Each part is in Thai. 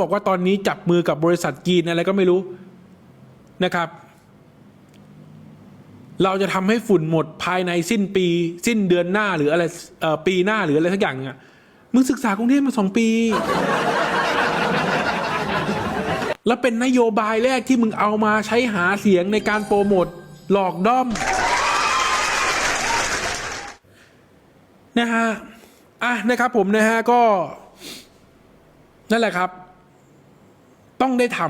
บอกว่าตอนนี้จับมือกับบริษัทจีนอะไรก็ไม่รู้นะครับ เราจะทำให้ฝุ่นหมดภายในสิ้นปี สิ้นเดือนหน้าหรืออะไรปีหน้าหรืออะไรสักอย่างอะมึงศึกษากรุงเทพมาสองปี แล้วเป็นนโยบายแรกที่มึงเอามาใช้หาเสียงในการโปรโมทหลอกด้อมนะฮะอะนะครับผมนะฮะก็ นั่นแหละครับ ต้องได้ท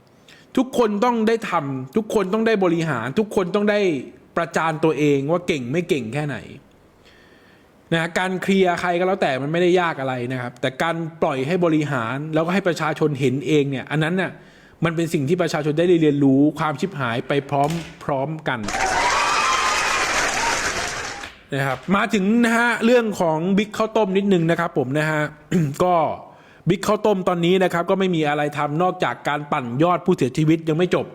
ำทุกคนต้องได้ทำทุกคนต้องได้บริหาร ทุกคนต้องได้ประจานตัวเองว่าเก่งไม่เก่งแค่ไหนนะฮะการเคลียร์ใครก็แล้วแต่มันไม่ได้ยากอะไรนะครับ แต่การปล่อยให้บริหารแล้วก็ให้ประชาชนเห็นเองเนี่ย อันนั้นน่ะมันเป็นสิ่งที่ประชาชนได้เรียนรู้ความชิบหายไปพร้อมพร้อมกันนะครับมาถึงนะฮะเรื่องของบิ๊กข้าวต้มนิดนึงนะครับผมนะฮะก็ บิ๊กข้าวต้มตอนนี้นะครับก็ไม่มีอะไรทำนอกจากการปั่นยอดผู้เสียชีวิตยังไม่จบ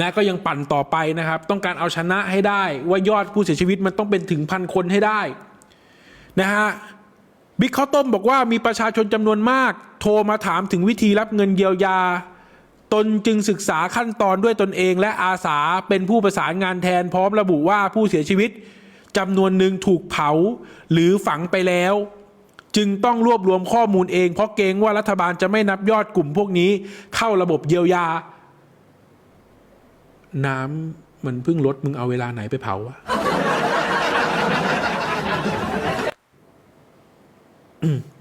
นะก็ยังปั่นต่อไปนะครับ ต้องการเอาชนะให้ได้ว่ายอดผู้เสียชีวิตมันต้องเป็นถึงพันคนให้ได้นะฮะบิ๊กข้าวต้มบอกว่ามีประชาชนจำนวนมาก โทรมาถามถึงวิธีรับเงินเยียวยา ตนจึงศึกษาขั้นตอนด้วยตนเองและอาสาเป็นผู้ประสานงานแทนพร้อมระบุว่าผู้เสียชีวิตจำนวนหนึ่งถูกเผาหรือฝังไปแล้ว จึงต้องรวบรวมข้อมูลเอง เพราะเกรงว่ารัฐบาลจะไม่นับยอดกลุ่มพวกนี้ เข้าระบบเยียวยา น้ำมันเพิ่งลดมึงเอาเวลาไหนไปเผาวะ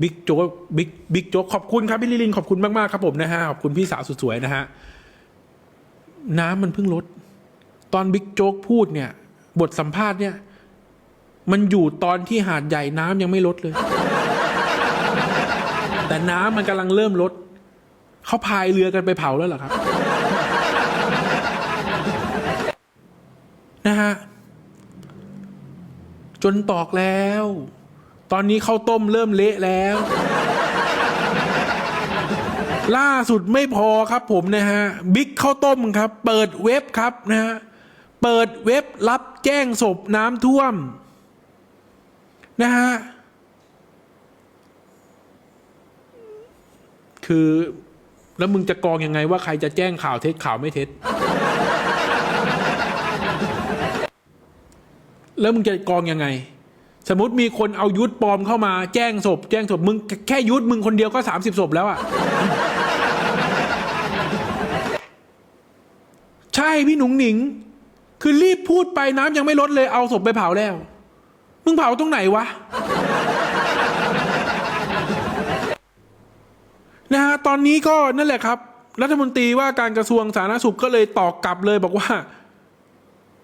บิ๊กโจ๊กบิ๊กบิ๊กโจ๊กขอบคุณครับพี่ลิลินขอบคุณมาก ๆ ครับผมนะฮะ ขอบคุณพี่สาวสุดสวยนะฮะ น้ำมันเพิ่งลด ตอนบิ๊กโจ๊กพูดเนี่ย บทสัมภาษณ์เนี่ย มันอยู่ตอนที่หาดใหญ่น้ำยังไม่ลดเลย แต่น้ำมันกำลังเริ่มลดเขาพายเรือกันไปเผาแล้วเหรอครับ นะฮะ จนตอกแล้ว ตอนนี้ข้าวต้มเริ่มเละแล้ว ล่าสุดไม่พอครับผมนะฮะ บิ๊กข้าวต้มครับ เปิดเว็บครับนะฮะ เปิดเว็บรับแจ้งศพน้ำท่วม นะฮะ คือ แล้วมึงจะกรองยังไงว่าใครจะแจ้งข่าวเท็จข่าวไม่เท็จ แล้วมึงจะกรองยังไง สมมติมีคนเอายุทธปลอมเข้ามาแจ้งศพ แจ้งศพมึงแค่ยุทธมึงคนเดียวก็สามสิบศพแล้วอะ่ะใช่พี่หนุ่งหนิง คือรีบพูดไปน้ำยังไม่ลดเลยเอาศพไปเผาแล้ว มึงเผาตรงไหนวะ นะฮะตอนนี้ก็นั่นแหละครับ รัฐมนตรีว่าการกระทรวงสาธารณสุขก็เลยตอบกลับเลยบอกว่า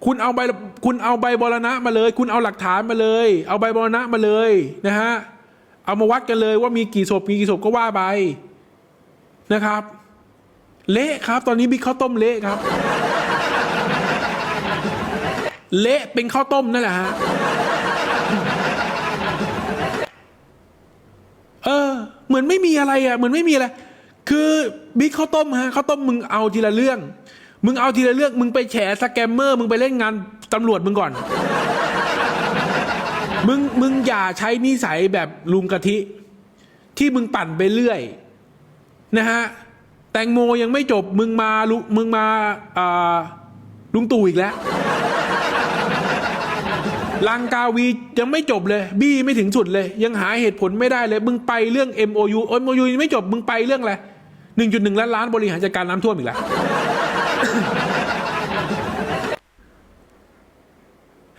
คุณเอาใบคุณเอาใบบรณะมาเลย คุณเอาหลักฐานมาเลย เอาใบบรณะมาเลยนะฮะเอามาวัดกันเลยว่ามีกี่ศพมีกี่ศพก็ว่าไปนะครับ เละครับ ตอนนี้บิ๊กข้าวต้มเละครับ เละเป็นข้าวต้มนั่นแหละฮะ เออ เหมือนไม่มีอะไรอะเหมือนไม่มีอะไร คือบิ๊กข้าวต้มฮะข้าวต้มมึงเอาทีละเรื่อง มึงเอาทีละเรื่อง มึงไปแฉสแกมเมอร์ มึงไปเล่นงานตำรวจมึงก่อน มึงมึงอย่าใช้นิสัยแบบลุงกะทิ ที่มึงปั่นไปเรื่อย นะฮะแตงโมยังไม่จบมึงมาลุมึงมาอ่าลุงตู่อีกแล้ว ลังกาวียังไม่จบเลย บี้ไม่ถึงสุดเลย ยังหาเหตุผลไม่ได้เลย มึงไปเรื่อง MOU MOU ยังไม่จบ มึงไปเรื่องอะไรหนึ่งจุดหนึ่งล้านล้านบริหารจัดการน้ำท่วมอีกแล้ว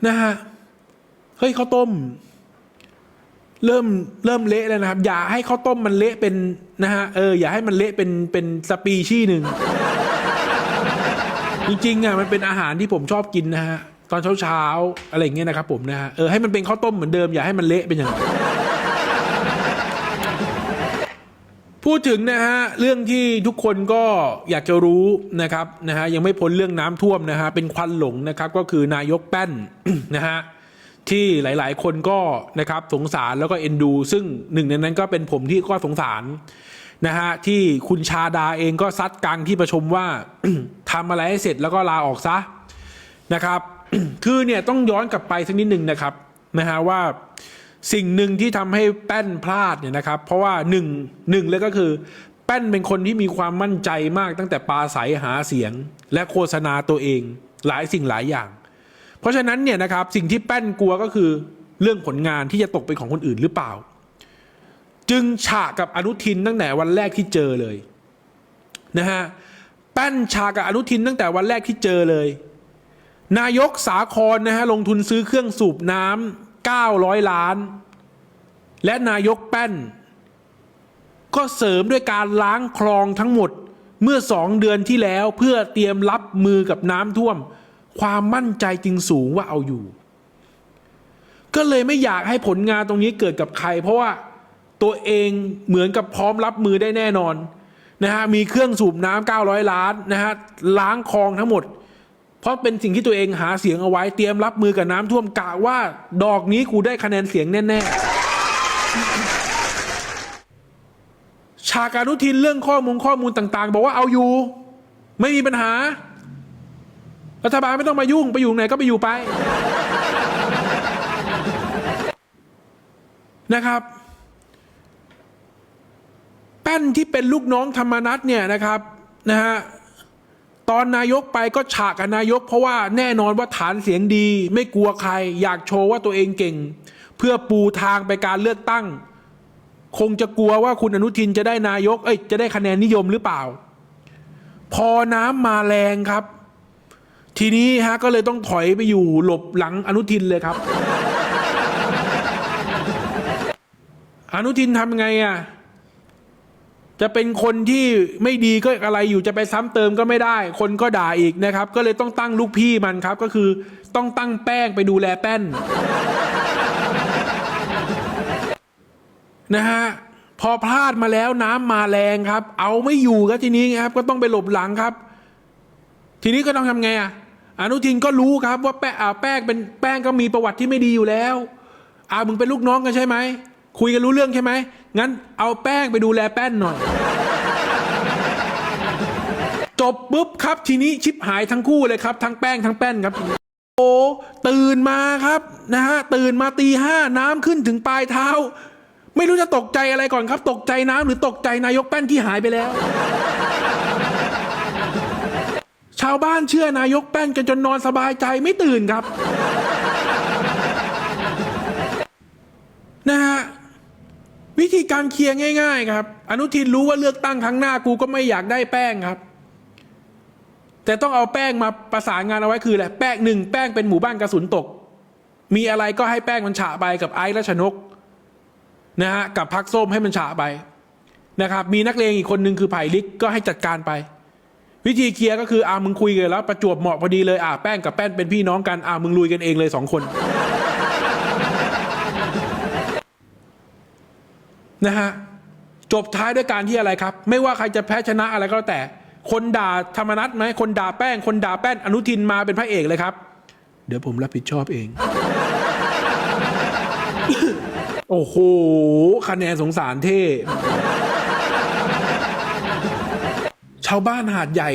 นะฮะ เฮ้ยข้าวต้ม เริ่มเริ่มเละแล้วนะครับ อย่าให้ข้าวต้มมันเละเป็นนะฮะ เออ อย่าให้มันเละเป็นเป็นสปีชีหนึ่งจริงๆอะมันเป็นอาหารที่ผมชอบกินนะฮะ ตอนเช้าๆอะไรอย่างเงี้ยนะครับผมนะฮะเออให้มันเป็นข้าวต้มเหมือนเดิมอย่าให้มันเละเป็นอย่างนั้นพูดถึงนะฮะเรื่องที่ทุกคนก็อยากจะรู้นะครับนะฮะยังไม่พ้นเรื่องน้ำท่วมนะฮะเป็นควันหลงนะครับก็คือนายกแป้นนะฮะที่หลายๆ คนก็นะครับสงสารแล้วก็เอ็นดู ซึ่งหนึ่งในนั้นก็เป็นผมที่ก็สงสารนะฮะที่คุณชาดาเองก็ซัดกลางที่ประชุมว่าทำอะไรให้เสร็จแล้วก็ลาออกซะนะครับ คือเนี่ยต้องย้อนกลับไปสักนิดหนึ่งนะครับนะฮะว่าสิ่งหนึ่งที่ทำให้แป้นพลาดเนี่ยนะครับ เพราะว่าหนึ่งหนึ่งเลยก็คือ แป้นเป็นคนที่มีความมั่นใจมากตั้งแต่ปราศัยหาเสียง และโฆษณาตัวเองหลายสิ่งหลายอย่าง เพราะฉะนั้นเนี่ยนะครับสิ่งที่แป้นกลัวก็คือเรื่องผลงานที่จะตกเป็นของคนอื่นหรือเปล่า จึงฉะกับอนุทินตั้งแต่วันแรกที่เจอเลยนะฮะแป้นฉากกับอนุทินตั้งแต่วันแรกที่เจอเลย นายกสาครนะฮะลงทุนซื้อเครื่องสูบน้ำ900 ล้าน และนายกแป้น ก็เสริมด้วยการล้างคลองทั้งหมดเมื่อสองเดือนที่แล้วเพื่อเตรียมรับมือกับน้ำท่วม ความมั่นใจจึงสูงว่าเอาอยู่ ก็เลยไม่อยากให้ผลงานตรงนี้เกิดกับใคร เพราะว่าตัวเองเหมือนกับพร้อมรับมือได้แน่นอนนะฮะมีเครื่องสูบน้ำ900 ล้านนะฮะล้างคลองทั้งหมด เพราะเป็นสิ่งที่ตัวเองหาเสียงเอาไว้เตรียมรับมือกับน้ำท่วมกะว่า ดอกนี้กูได้คะแนนเสียงแน่ๆ ฉากอนุทินเรื่องข้อมูลข้อมูลต่าง ๆ บอกว่าเอาอยู่ ไม่มีปัญหา รัฐบาลไม่ต้องมายุ่งไปอยู่ไหนก็ไปอยู่ไปนะครับแป้นที่เป็นลูกน้องธรรมนัตเนี่ยนะครับนะฮะ ตอนนายกไปก็ฉากกับนายก เพราะว่าแน่นอนว่าฐานเสียงดี ไม่กลัวใคร อยากโชว์ว่าตัวเองเก่ง เพื่อปูทางไปการเลือกตั้ง คงจะกลัวว่าคุณอนุทินจะได้นายก เอ้ยจะได้คะแนนนิยมหรือเปล่า พอน้ำมาแรงครับ ทีนี้ฮะก็เลยต้องถอยไปอยู่หลบหลังอนุทินเลยครับ อนุทินทำไงอะ จะเป็นคนที่ไม่ดีก็อะไรอยู่จะไปซ้ำเติมก็ไม่ได้ คนก็ด่าอีกนะครับ ก็เลยต้องตั้งลูกพี่มันครับ ก็คือต้องตั้งแป้งไปดูแลแป้นนะฮะพอพลาดมาแล้วน้ำมาแรงครับ เอาไม่อยู่ครับทีนี้ครับ ก็ต้องไปหลบหลังครับ ทีนี้ก็ต้องทำไงอะอนุทินก็รู้ครับว่าแป้งอ่าแป้งเป็นแป้งก็มีประวัติที่ไม่ดีอยู่แล้วอ่ามึงเป็นลูกน้องกันใช่ไหม คุยกันรู้เรื่องใช่ไหม งั้นเอาแป้งไปดูแลแป้นหน่อย จบปุ๊บครับทีนี้ชิบหายทั้งคู่เลยครับ ทั้งแป้งทั้งแป้นครับ โอ้ตื่นมาครับนะฮะตื่นมาตีห้าน้ำขึ้นถึงปลายเท้า ไม่รู้จะตกใจอะไรก่อนครับ ตกใจน้ำหรือตกใจนายกแป้นที่หายไปแล้ว ชาวบ้านเชื่อนายกแป้นกันจนนอนสบายใจไม่ตื่นครับนะฮะ วิธีการเคลียร์ง่าย ๆ ครับ อนุทินรู้ว่าเลือกตั้งครั้งหน้ากูก็ไม่อยากได้แป้งครับ แต่ต้องเอาแป้งมาประสานงานเอาไว้คืออะไรแป้งหนึ่งแป้งเป็นหมู่บ้านกระสุนตก มีอะไรก็ให้แป้งมันฉะไปกับไอ้และชนกนะฮะกับพักส้มให้มันฉะไปนะครับ มีนักเลงอีกคนหนึ่งคือไผ่ลิกก็ให้จัดการไป วิธีเคลียร์ก็คืออ่ามึงคุยกันแล้ว ประจวบเหมาะพอดีเลยอ่าแป้งกับแป้นเป็นพี่น้องกันอ่ามึงลุยกันเองเลยสองคน นะฮะจบท้ายด้วยการที่อะไรครับ ไม่ว่าใครจะแพ้ชนะอะไรก็แล้วแต่ คนด่าธรรมนัตไหมคนด่าแป้ง คนด่าแป้นอนุทินมาเป็นพระเอกเลยครับ เดี๋ยวผมรับผิดชอบเอง โอ้โหคะแนนสงสารเท่ ชาวบ้านหาดใหญ่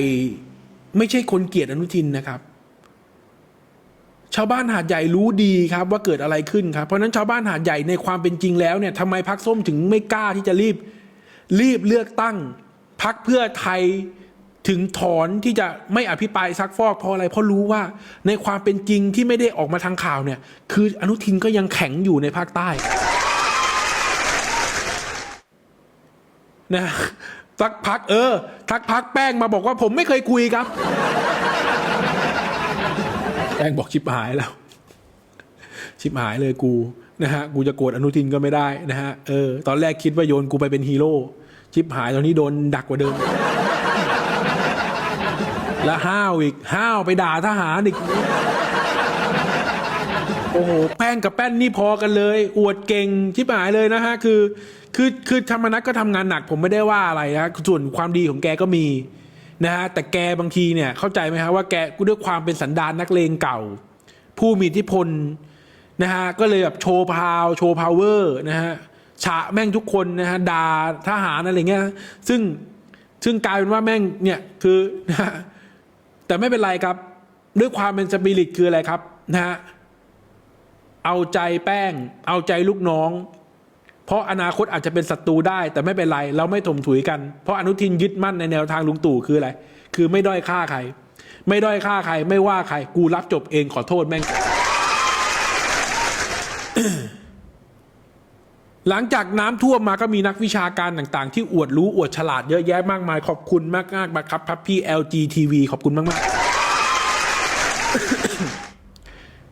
ไม่ใช่คนเกลียดอนุทินนะครับ ชาวบ้านหาดใหญ่รู้ดีครับว่าเกิดอะไรขึ้นครับ เพราะนั้นชาวบ้านหาดใหญ่ในความเป็นจริงแล้วเนี่ยทำไมพักส้มถึงไม่กล้าที่จะรีบ รีบเลือกตั้งพักเพื่อไทยถึงถอนที่จะไม่อภิปรายซักฟอกเพราะอะไรเพราะรู้ว่าในความเป็นจริงที่ไม่ได้ออกมาทางข่าวเนี่ย คืออนุทินก็ยังแข็งอยู่ในภาคใต้นะสักพักเออทักพักแป้งมาบอกว่าผมไม่เคยคุยครับ แป้งบอกชิบหายแล้ว ชิบหายเลยกูนะฮะกูจะโกรธอนุทินก็ไม่ได้นะฮะเออตอนแรกคิดว่าโยนกูไปเป็นฮีโร่ชิบหายตอนนี้โดนดักกว่าเดิม แล้วห้าวอีกห้าวไปด่าทหารอีกโอ้โหแป้งกับแป้นนี่พอกันเลย อวดเก่งชิบหายเลยนะฮะคือ คือคือธรรมนัตก็ทำงานหนัก ผมไม่ได้ว่าอะไรนะส่วนความดีของแกก็มี นะฮะแต่แกบางทีเนี่ยเข้าใจไหมฮะว่าแกด้วยความเป็นสันดานนักเลงเก่า ผู้มีอิทธิพลนะฮะก็เลยแบบโชว์พาวโชว์พาวเวอร์นะฮะฉะแม่งทุกคนนะฮะด่าทหารอะไรเงี้ยซึ่งซึ่งกลายเป็นว่าแม่งเนี่ยคือนะฮะแต่ไม่เป็นไรครับ ด้วยความเป็นสปิริตคืออะไรครับนะฮะเอาใจแป้ง เอาใจลูกน้อง เพราะอนาคตอาจจะเป็นศัตรูได้ แต่ไม่เป็นไรเราไม่ถมถุยกัน เพราะอนุทินยึดมั่นในแนวทางลุงตู่คืออะไร คือไม่ด้อยค่าใคร ไม่ด้อยค่าใคร ไม่ว่าใคร กูรับจบเองขอโทษแม่ง หลังจากน้ำท่วมมาก็มีนักวิชาการต่างๆ ที่อวดรู้อวดฉลาดเยอะแยะมากมาย ขอบคุณมากมากครับครับพี่ LGTV ขอบคุณมากๆ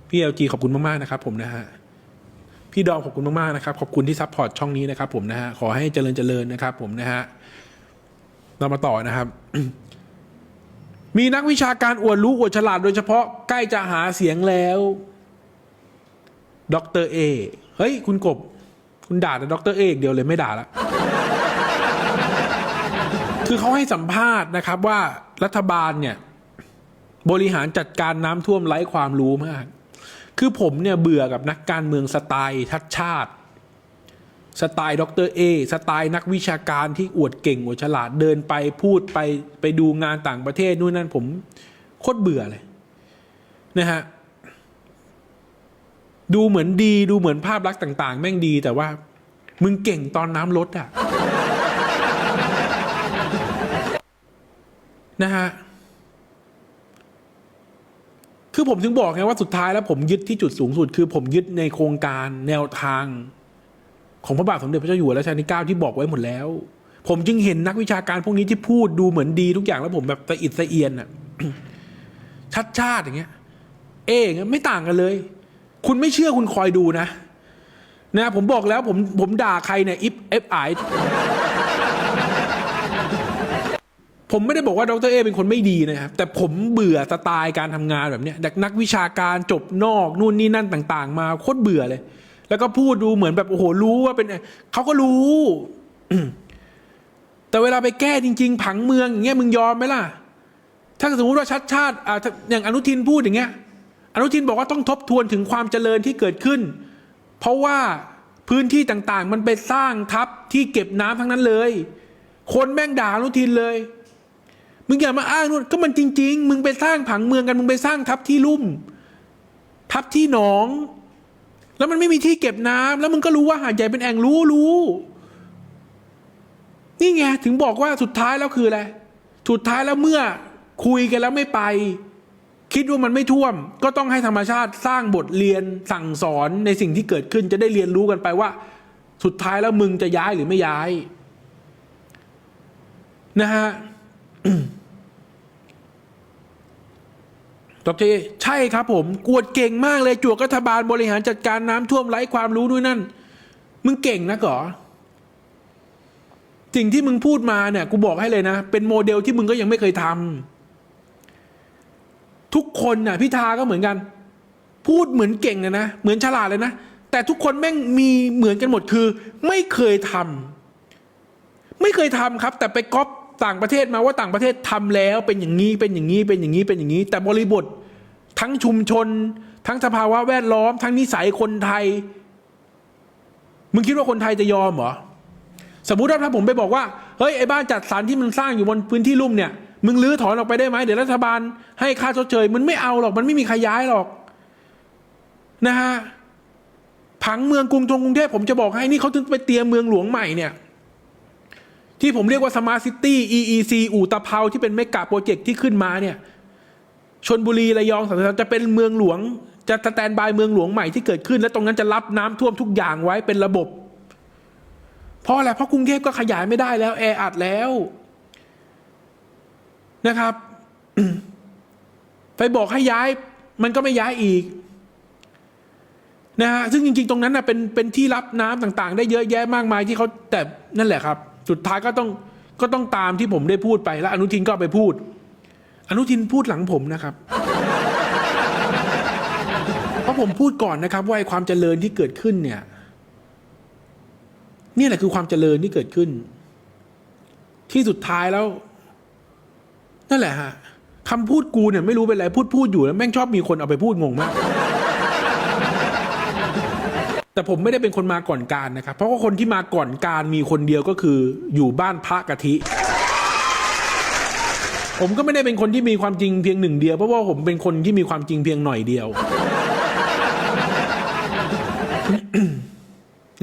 พี่ LG ขอบคุณมากๆนะครับผมนะฮะ พี่ดอมขอบคุณมากๆนะครับขอบคุณที่ซัพพอร์ตช่องนี้นะครับผมนะฮะขอให้เจริญเจริญนะครับผมนะฮะเรามาต่อนะครับ มีนักวิชาการอวดรู้อวดฉลาดโดยเฉพาะใกล้จะหาเสียงแล้วดอกเตอร์เอเฮ้ย คุณกบ คุณด่าแต่ดรเตอร์เอกเดียวเลยไม่ด่าละคือเขาให้สัมภาษณ์นะครับว่ารัฐบาลเนี่ย บริหารจัดการน้ำท่วมไร้ความรู้มาก คือผมเนี่ยเบื่อกับนักการเมืองสไตล์ทัดชาติ สไตล์ดรเอสไตล์นักวิชาการที่อวดเก่งอวดฉลาดเดินไปพูดไปไปดูงานต่างประเทศนู่นนั่นผมโคตรเบื่อเลยนะฮะดูเหมือนดีดูเหมือนภาพลักษณ์ต่าง ๆ แม่งดีแต่ว่า มึงเก่งตอนน้ำลดอะนะฮะ คือผมถึงบอกไงว่าสุดท้ายแล้วผมยึดที่จุดสูงสุด คือผมยึดในโครงการแนวทาง ของพระบาทสมเด็จพระเจ้าอยู่หัวรัชกาลที่เก้าที่บอกไว้หมดแล้ว ผมจึงเห็นนักวิชาการพวกนี้ที่พูดดูเหมือนดีทุกอย่างแล้วผมแบบสะอิดสะเอียนอะชัดชาติอย่างเงี้ย เอ๊งไม่ต่างกันเลย คุณไม่เชื่อคุณคอยดูนะ นะ ผมบอกแล้วผมผมด่าใครเนี่ยอิฟเอฟไอ ผมไม่ได้บอกว่าดรเอเป็นคนไม่ดีนะครับ แต่ผมเบื่อสไตล์การทำงานแบบเนี้ยจากนักวิชาการจบนอกนู่นนี่นั่นต่าง ๆ มาโคตรเบื่อเลย แล้วก็พูดดูเหมือนแบบโอ้โหรู้ว่าเป็นเขาก็รู้ แต่เวลาไปแก้จริง ๆ ผังเมืองอย่างเงี้ยมึงยอมไหมล่ะ ถ้าสมมติว่าชัดชาติอ่าถ้าอย่างอนุทินพูดอย่างเงี้ย อนุทินบอกว่าต้องทบทวนถึงความเจริญที่เกิดขึ้น เพราะว่าพื้นที่ต่างๆ มันไปสร้างทับที่เก็บน้ำทั้งนั้นเลย คนแม่งด่าอนุทินเลย มึงอย่ามาอ้างนู่นก็มันจริง ๆ มึงไปสร้างผังเมืองกันมึงไปสร้างทับที่ลุ่ม ทับที่หนอง แล้วมันไม่มีที่เก็บน้ำแล้วมึงก็รู้ว่าหาดใหญ่เป็นแอ่งรู้รู้นี่ไงถึงบอกว่าสุดท้ายแล้วคืออะไรสุดท้ายแล้วเมื่อคุยกันแล้วไม่ไป คิดว่ามันไม่ท่วม ก็ต้องให้ธรรมชาติสร้างบทเรียนสั่งสอนในสิ่งที่เกิดขึ้นจะได้เรียนรู้กันไปว่า สุดท้ายแล้วมึงจะย้ายหรือไม่ย้าย นะฮะ ดรเจใช่ครับผม กวดเก่งมากเลยจวกรัฐบาลบริหารจัดการน้ำท่วมไร้ความรู้ด้วยนั่น มึงเก่งนะก่อสิ่งที่มึงพูดมาเนี่ย กูบอกให้เลยนะ เป็นโมเดลที่มึงก็ยังไม่เคยทำทุกคนน่ะพิธาก็เหมือนกัน พูดเหมือนเก่งเลยนะ เหมือนฉลาดเลยนะ แต่ทุกคนแม่งมีเหมือนกันหมดคือ ไม่เคยทำไม่เคยทำครับ แต่ไปก๊อป ต่างประเทศมาว่าต่างประเทศทำแล้วเป็นอย่างนี้เป็นอย่างนี้เป็นอย่างนี้เป็นอย่างนี้ แต่บริบททั้งชุมชน ทั้งสภาวะแวดล้อม ทั้งนิสัยคนไทย มึงคิดว่าคนไทยจะยอมเหรอสมมุติว่าถ้าผมไปบอกว่าเฮ้ยไอ้บ้านจัดสรรที่มันสร้างอยู่บนพื้นที่ลุ่มเนี่ยมึงลื้อถอนออกไปได้ไหมเดี๋ยวรัฐบาลให้ค่าชดเชยมันไม่เอาหรอกมันไม่มีใครย้ายหรอกนะฮะผังเมืองกรุงทงกรุงเทพผมจะบอกให้นี่เขาถึงไปเตรียมเมืองหลวงใหม่เนี่ย ที่ผมเรียกว่าสมาร์ทซิตี้ EEC อู่ตะเภาที่เป็นเมกะโปรเจกต์ที่ขึ้นมาเนี่ยชนบุรีระยองสัตจะเป็นเมืองหลวง จะสแตนบายเมืองหลวงใหม่ที่เกิดขึ้น และตรงนั้นจะรับน้ำท่วมทุกอย่างไว้เป็นระบบ เพราะอะไรเพราะกรุงเทพก็ขยายไม่ได้แล้วแออัดแล้วนะครับไปบอกให้ย้าย มันก็ไม่ย้ายอีกนะฮะซึ่งจริง ๆ ตรงนั้นนะเป็นเป็นที่รับน้ำต่าง ๆ ได้เยอะแยะมากมายที่เขาแต่นั่นแหละครับ สุดท้ายก็ต้องก็ต้องตามที่ผมได้พูดไปแล้ว อนุทินก็ไปพูด อนุทินพูดหลังผมนะครับ เพราะผมพูดก่อนนะครับ ว่าไอความเจริญที่เกิดขึ้นเนี่ยนี่แหละคือความเจริญที่เกิดขึ้น ที่สุดท้ายแล้ว นั่นแหละฮะคำพูดกูเนี่ยไม่รู้เป็นไรพูดพูดอยู่แล้วแม่งชอบมีคนเอาไปพูดงงมาก แต่ผมไม่ได้เป็นคนมาก่อนการนะครับ เพราะว่าคนที่มาก่อนการมีคนเดียวก็คืออยู่บ้านพระกะทิ ผมก็ไม่ได้เป็นคนที่มีความจริงเพียงหนึ่งเดียว เพราะว่าผมเป็นคนที่มีความจริงเพียงหน่อยเดียว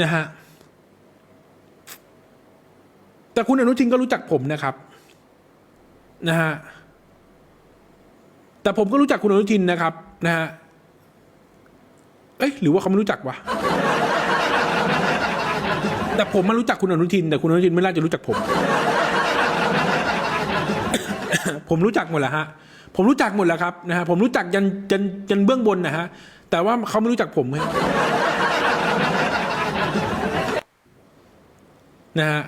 นะฮะแต่คุณอนุทินก็รู้จักผมนะครับนะฮะแต่ผมก็รู้จักคุณอนุทินนะครับนะฮะเอ้ยหรือว่าเขาไม่รู้จักวะ แต่ผมมารู้จักคุณอนุทิน แต่คุณอนุทินไม่น่าจะรู้จักผม ผมรู้จักหมดแหละฮะ ผมรู้จักหมดแล้วครับนะฮะผมรู้จักยันยันยันเบื้องบนนะฮะ แต่ว่าเขาไม่รู้จักผมฮะนะฮะ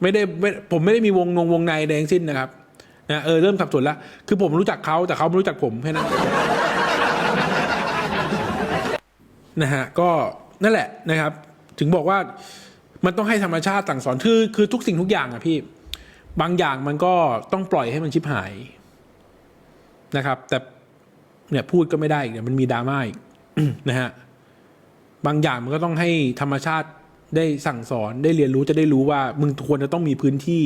ไม่ได้ไม่ผมไม่ได้มีวงนงวงในใดงสิ้นนะครับนะเออเริ่มสับสนแล้วคือผมรู้จักเขาแต่เขาไม่รู้จักผมแค่นั้นนะฮะก็ นั่นแหละนะครับ ถึงบอกว่ามันต้องให้ธรรมชาติสั่งสอนคือคือทุกสิ่งทุกอย่างอะพี่ บางอย่างมันก็ต้องปล่อยให้มันชิบหายนะครับ แต่เนี่ยพูดก็ไม่ได้อีกเนี่ยมันมีดราม่าอีกนะฮะบางอย่างมันก็ต้องให้ธรรมชาติได้สั่งสอนได้เรียนรู้จะได้รู้ว่า มึงควรจะต้องมีพื้นที่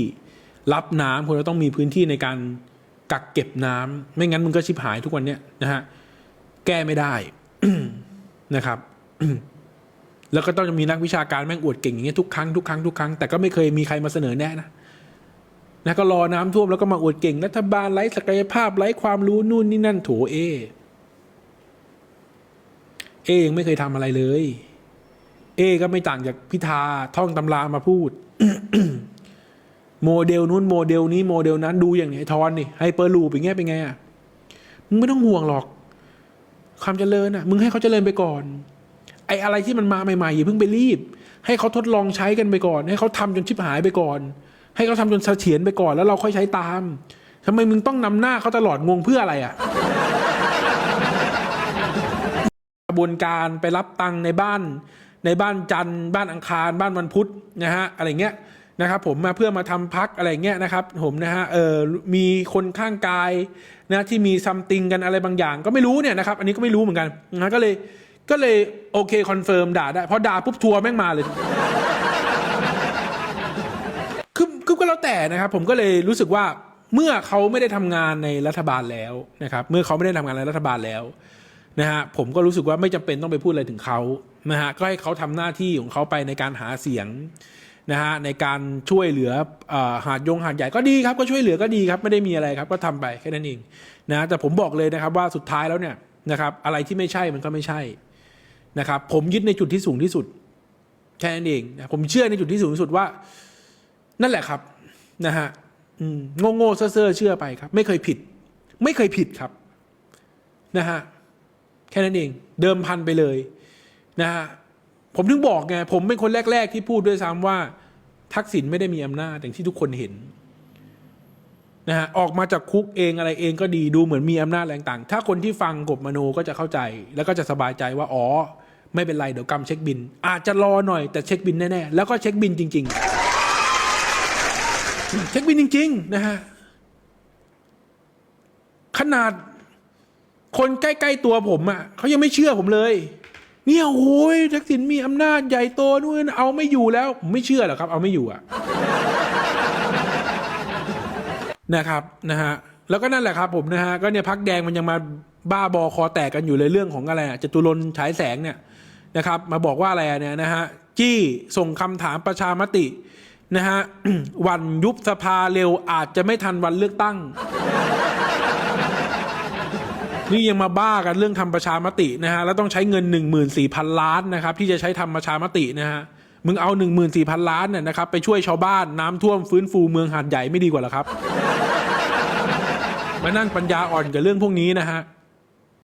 รับน้ำควรจะต้องมีพื้นที่ในการกักเก็บน้ำไม่งั้นมึงก็ชิบหายทุกวันเนี้ยนะฮะแก้ไม่ได้นะครับ แล้วก็ต้องมีนักวิชาการแม่งอวดเก่งอย่างเงี้ยทุกครั้งทุกครั้งทุกครั้งแต่ก็ไม่เคยมีใครมาเสนอแนะนะนะก็รอน้ำท่วมแล้วก็มาอวดเก่งรัฐบาลไร้ศักยภาพไร้ความรู้นู่นนี่นั่นโถเอ เอยังไม่เคยทำอะไรเลย เอก็ไม่ต่างจากพิธาท่องตำรามาพูด โมเดลนู้นโมเดลนี้โมเดลนั้นดูอย่างไอ้ทอนนี่ไฮเปอร์ลูปอย่างเงี้ยเป็นไงอะมึงไม่ต้องห่วงหรอก ความเจริญอะ มึงให้เขาเจริญไปก่อน ไอ้อะไรที่มันมาใหม่ๆอย่าเพิ่งไปรีบ ให้เขาทดลองใช้กันไปก่อน ให้เขาทำจนชิบหายไปก่อน ให้เขาทำจนเสถียรไปก่อนแล้วเราค่อยใช้ตามทำไมมึงต้องนำหน้าเขาตลอดงงเพื่ออะไรอะกระบวนการไปรับตังในบ้าน ในบ้านจันทร์บ้านอังคาร บ้านวันพุธนะฮะอะไรเงี้ยนะครับผมมาเพื่อมาทำพักอะไรเงี้ยนะครับผมนะฮะเออมีคนข้างกายนะที่มีซัมติงกันอะไรบางอย่าง ก็ไม่รู้เนี่ยนะครับอันนี้ก็ไม่รู้เหมือนกันนะก็เลย ก็เลยโอเคคอนเฟิร์มด่าได้พอด่าปุ๊บทัวร์แม่งมาเลยคือคือก็แล้วแต่นะครับ ผมก็เลยรู้สึกว่าเมื่อเขาไม่ได้ทำงานในรัฐบาลแล้วนะครับ เมื่อเขาไม่ได้ทำงานในรัฐบาลแล้วนะฮะผมก็รู้สึกว่าไม่จำเป็นต้องไปพูดอะไรถึงเขานะฮะก็ให้เขาทำหน้าที่ของเขาไปในการหาเสียงนะฮะในการช่วยเหลืออหาดยงหาดใหญ่ก็ดีครับก็ช่วยเหลือก็ดีครับไม่ได้มีอะไรครับ ก็ทำไปแค่นั้นเองนะแต่ผมบอกเลยนะครับว่าสุดท้ายแล้วเนี่ยนะครับอะไรที่ไม่ใช่มันก็ไม่ใช่ นะครับผมยึดในจุดที่สูงที่สุดแค่นั้นเองนะผมเชื่อในจุดที่สูงที่สุดว่า นั่นแหละครับนะฮะโง่โง่เซ่อเซ่อเชื่อไปครับ ไม่เคยผิด ไม่เคยผิดครับนะฮะแค่นั้นเอง เดิมพันไปเลยนะฮะผมถึงบอกไงผมเป็นคนแรก ๆ ที่พูดด้วยซ้ำว่า ทักษิณไม่ได้มีอำนาจอย่างที่ทุกคนเห็นนะฮะออกมาจากคุกเองอะไรเองก็ดีดูเหมือนมีอำนาจแรงต่าง ถ้าคนที่ฟังกบมโนก็จะเข้าใจ แล้วก็จะสบายใจว่าอ๋อ ไม่เป็นไรเดี๋ยวกำเช็คบิน อาจจะรอหน่อยแต่เช็คบินแน่ๆแล้วก็เช็คบินจริง ๆ เช็คบินจริง ๆ นะฮะขนาดคนใกล้ๆตัวผมอะ่ะเขายังไม่เชื่อผมเลย เนี่ยโอ้ยทักษิณมีอำนาจใหญ่โตนู่นเอาไม่อยู่แล้วผมไม่เชื่อหรอกครับ เอาไม่อยู่อะนะครับนะฮะแล้วก็นั่นแหละครับผมนะฮะก็เนี่ยพักแดงมันยังมาบ้าบอคอแตกกันอยู่เลยเรื่องของอะไรอะจตุรนฉายแสงเนี่ย นะครับ มาบอกว่าอะไรเนี่ยนะฮะจี้ส่งคำถามประชามตินะฮะวันยุบสภาเร็วอาจจะไม่ทันวันเลือกตั้ง นี่ยังมาบ้ากันเรื่องทำประชามตินะฮะแล้วต้องใช้เงิน 1 4 0 0 0 ล้านนะครับที่จะใช้ทำประชามตินะฮะมึงเอา 1 4 0 0 0 ล้านเนี่ยนะครับไปช่วยชาวบ้านน้ำท่วมฟื้นฟูเมืองหาดใหญ่ไม่ดีกว่าหรอครับ มานั่งปัญญาอ่อนกับเรื่องพวกนี้นะฮะ